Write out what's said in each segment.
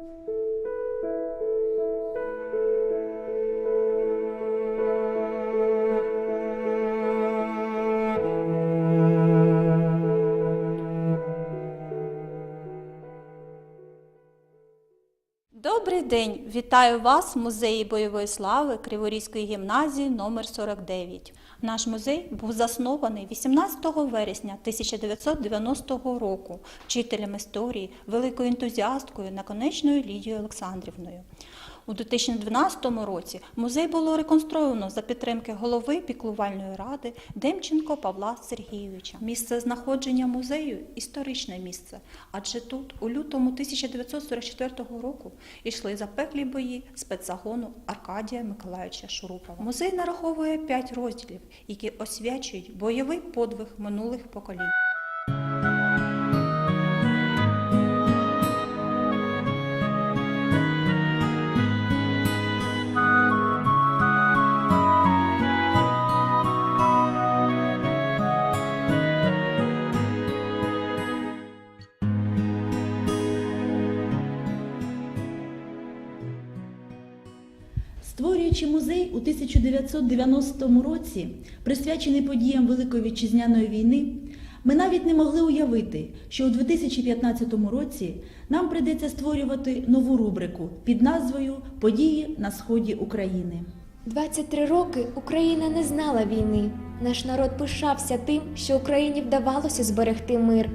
Thank you. День! Вітаю вас в музеї бойової слави Криворізької гімназії номер 49. Наш музей був заснований 18 вересня 1990 року вчителем історії, великою ентузіасткою наконечною Лідією Олександрівною. У 2012 році музей було реконструйовано за підтримки голови піклувальної ради Демченко Павла Сергійовича. Місце знаходження музею історичне місце, адже тут у лютому 1944 року йшли запеклі бої спецзагону Аркадія Миколаївича Шурупова. Музей нараховує п'ять розділів, які освячують бойовий подвиг минулих поколінь. Створюючи музей у 1990 році, присвячений подіям Великої вітчизняної війни, ми навіть не могли уявити, що у 2015 році нам прийдеться створювати нову рубрику під назвою Події на сході України. 23 роки Україна не знала війни. Наш народ пишався тим, що Україні вдавалося зберегти мир.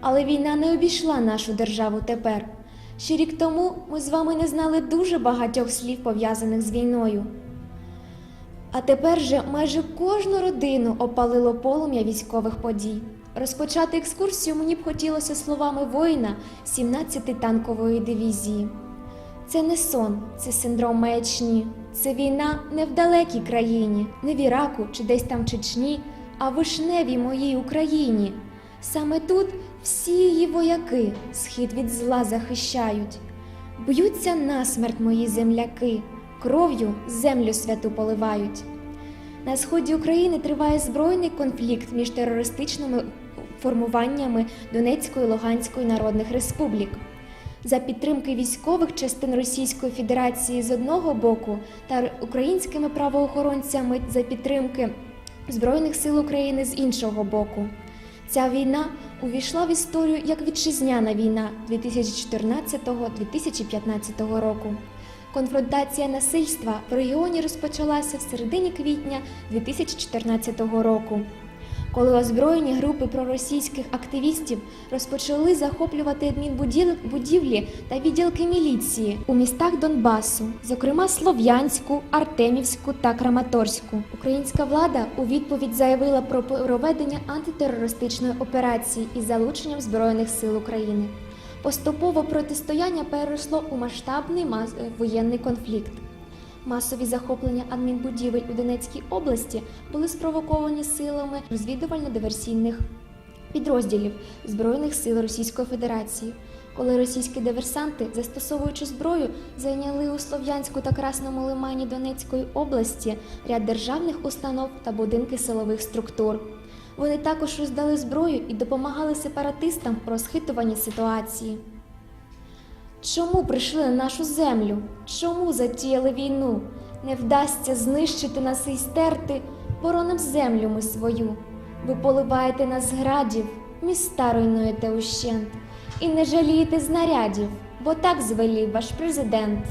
Але війна не обійшла нашу державу тепер. Ще рік тому ми з вами не знали дуже багатьох слів, пов'язаних з війною. А тепер же майже кожну родину опалило полум'я військових подій. Розпочати екскурсію мені б хотілося словами воїна 17-ї танкової дивізії. Це не сон, це синдром маячні. Це війна не в далекій країні, не в Іраку чи десь там в Чечні, а в вишневій моїй Україні. Саме тут всі її вояки схід від зла захищають. Б'ються насмерть мої земляки, кров'ю землю святу поливають. На сході України триває збройний конфлікт між терористичними формуваннями Донецької та Луганської народних республік. За підтримки військових частин Російської Федерації з одного боку та українськими правоохоронцями за підтримки Збройних сил України з іншого боку. Ця війна увійшла в історію як вітчизняна війна 2014-2015 року. Конфронтація насильства в регіоні розпочалася в середині квітня 2014 року, коли озброєні групи проросійських активістів розпочали захоплювати адмінбудівлі та відділки міліції у містах Донбасу, зокрема Слов'янську, Артемівську та Краматорську. Українська влада у відповідь заявила про проведення антитерористичної операції із залученням збройних сил України. Поступово протистояння перейшло у масштабний мас- е, воєнний конфлікт. Масові захоплення адмінбудівель у Донецькій області були спровоковані силами розвідувально-диверсійних підрозділів Збройних сил Російської Федерації, коли російські диверсанти, застосовуючи зброю, зайняли у Слов'янську та Красному Лимані Донецької області ряд державних установ та будинки силових структур. Вони також роздали зброю і допомагали сепаратистам розхитуванні ситуації. Чому прийшли на нашу землю? Чому затіяли війну? Не вдасться знищити нас і стерти, бороним землю ми свою. Ви поливаєте нас градів, міста руйнуєте ущент, і не жалієте знарядів, бо так звелів ваш президент.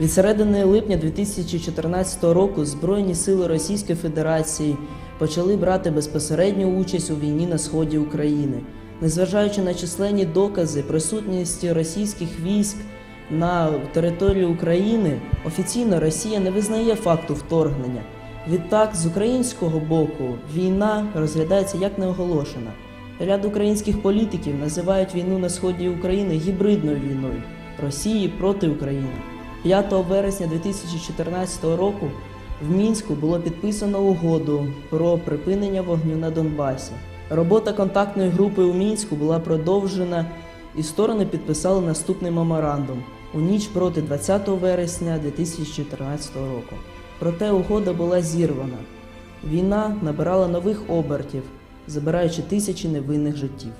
Від середини липня 2014 року Збройні сили Російської Федерації почали брати безпосередню участь у війні на сході України. Незважаючи на численні докази присутності російських військ на території України, офіційно Росія не визнає факту вторгнення. Відтак, з українського боку, війна розглядається як неоголошена. Ряд українських політиків називають війну на сході України гібридною війною Росії проти України. 5 вересня 2014 року в Мінську було підписано угоду про припинення вогню на Донбасі. Робота контактної групи у Мінську була продовжена, і сторони підписали наступний меморандум у ніч проти 20 вересня 2014 року. Проте угода була зірвана. Війна набирала нових обертів, забираючи тисячі невинних життів.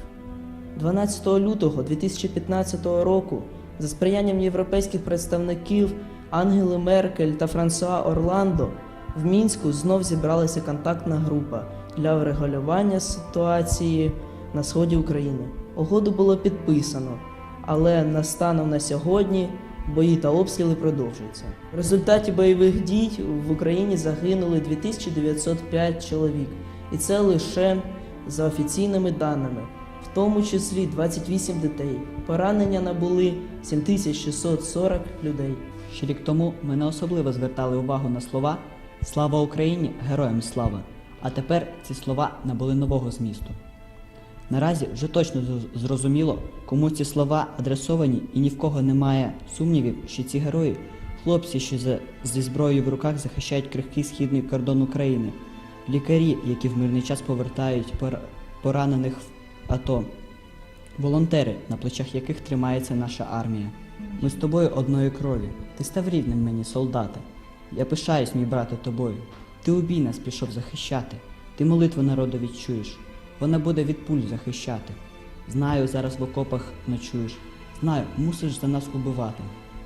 12 лютого 2015 року За сприянням європейських представників Ангели Меркель та Франсуа Орландо в Мінську знов зібралася контактна група для врегулювання ситуації на сході України. Угоду було підписано, але на на сьогодні бої та обстріли продовжуються. В результаті бойових дій в Україні загинули 2905 чоловік, і це лише за офіційними даними, в тому числі 28 дітей. Поранення набули 7640 людей. Ще рік тому ми не особливо звертали увагу на слова Слава Україні! Героям слава! А тепер ці слова набули нового змісту. Наразі вже точно зрозуміло, кому ці слова адресовані, і ні в кого немає сумнівів, що ці герої хлопці, що зі зброєю в руках захищають крихкий східний кордон України, лікарі, які в мирний час повертають пора- поранених в АТО, волонтери, на плечах яких тримається наша армія. Ми з тобою одної крові. Ти став рідним мені, солдате. Я пишаюсь, мій брате, тобою. Ти у бій нас пішов захищати. Ти молитву народу відчуєш. Вона буде від пуль захищати. Знаю, зараз в окопах ночуєш. Знаю, мусиш за нас убивати.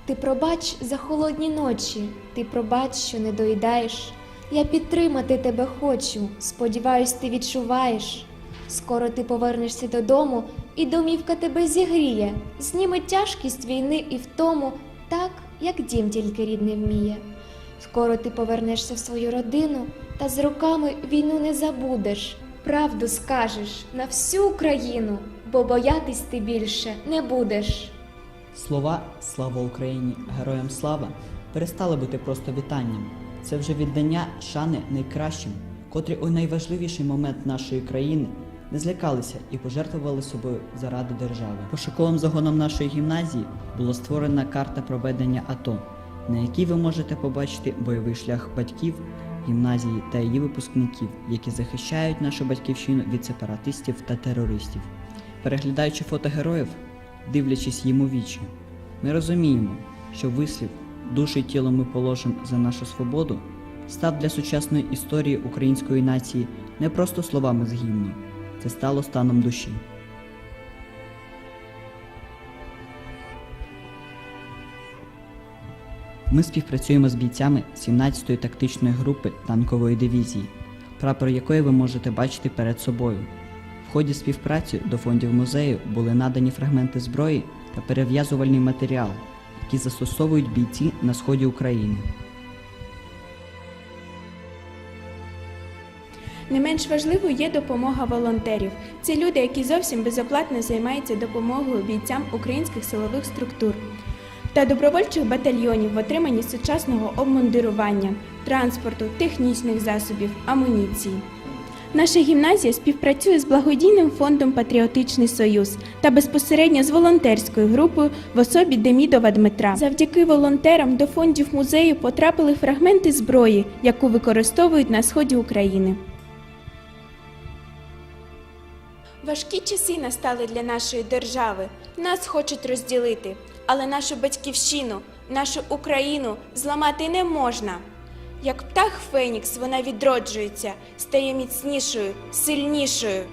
Ти пробач за холодні ночі, ти пробач, що не доїдаєш. Я підтримати тебе хочу, сподіваюсь, ти відчуваєш. Скоро ти повернешся додому, і домівка тебе зігріє, зніме тяжкість війни і втому, так, як дім тільки рідний вміє. Скоро ти повернешся в свою родину, та з роками війну не забудеш. Правду скажеш на всю Україну, бо боятись ти більше не будеш. Слова Слава Україні! Героям слава перестали бути просто вітанням. Це вже віддання шани найкращим, котрі у найважливіший момент нашої країни не злякалися і пожертвували собою заради держави. Пошуковим загоном нашої гімназії була створена карта проведення АТО, на якій ви можете побачити бойовий шлях батьків гімназії та її випускників, які захищають нашу батьківщину від сепаратистів та терористів. Переглядаючи фото героїв, дивлячись їм у вічі, ми розуміємо, що вислів душу й тіло ми положимо за нашу свободу став для сучасної історії української нації не просто словами з гімну, це стало станом душі. Ми співпрацюємо з бійцями 17-ї тактичної групи танкової дивізії, прапор якої ви можете бачити перед собою. В ході співпраці до фондів музею були надані фрагменти зброї та перев'язувальний матеріал, які застосовують бійці на сході України. Не менш важливою є допомога волонтерів. Це люди, які зовсім безоплатно займаються допомогою бійцям українських силових структур та добровольчих батальйонів в отриманні сучасного обмундирування, транспорту, технічних засобів, амуніції. Наша гімназія співпрацює з благодійним фондом Патріотичний Союз та безпосередньо з волонтерською групою в особі Демідова Дмитра. Завдяки волонтерам до фондів музею потрапили фрагменти зброї, яку використовують на сході України. Важкі часи настали для нашої держави. Нас хочуть розділити, але нашу батьківщину, нашу Україну зламати не можна. Як птах Фенікс, вона відроджується, стає міцнішою, сильнішою.